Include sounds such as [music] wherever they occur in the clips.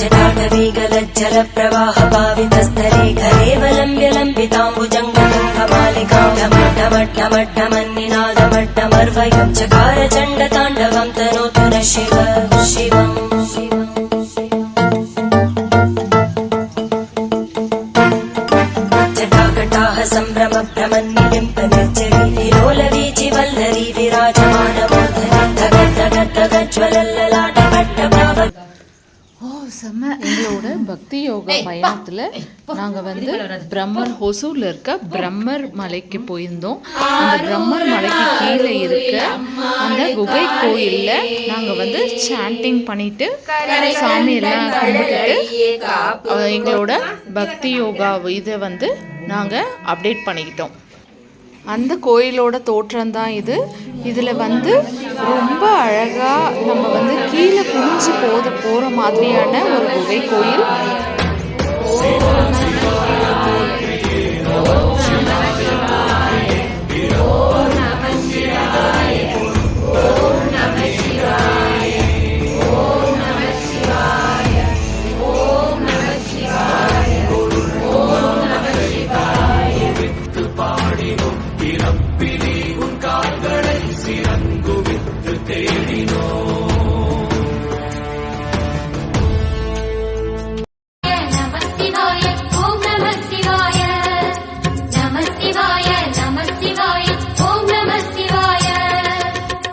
जटाटवीगलज्जलप्रवाहपावितस्तरे घरेवलम्ब्य लम्बिताम्बुजङ्गमट्टमट्टमट्टमन्निनादमट्टमर्वयं चकार चण्डताण्डवं तनोतु न शिव शिवम् जटाकटाः सम्भ्रम भ्रमन्निलिम्प निर्जरी लोलवीचि वल्लरी विराजमानमूर्धनि धग செம்ம எங்களோட [laughs] பக்தி யோகா பயணத்தில் நாங்கள் வந்து பிரம்மர் ஹொசூரில் இருக்க பிரம்மர் மலைக்கு போயிருந்தோம். அந்த பிரம்மர் மலைக்கு கீழே இருக்க அந்த குகை கோயிலில் நாங்கள் வந்து சாண்டிங் பண்ணிட்டு சாமியெல்லாம் கும்பிட்டுட்டு எங்களோட பக்தி யோகா இதை வந்து நாங்கள் அப்டேட் பண்ணிக்கிட்டோம். அந்த கோயிலோட தோற்றம் தான் இது. இதில் வந்து ரொம்ப அழகாக கீழே போது போகிற மாதிரியான ஒரு குகை கோயில்.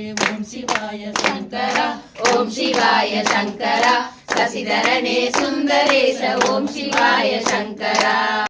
ஓம் சிவாய சங்கரா ஓம் சிவாய சங்கரா சசிதரனே சுந்தரேச ஓம் சிவாய சங்கரா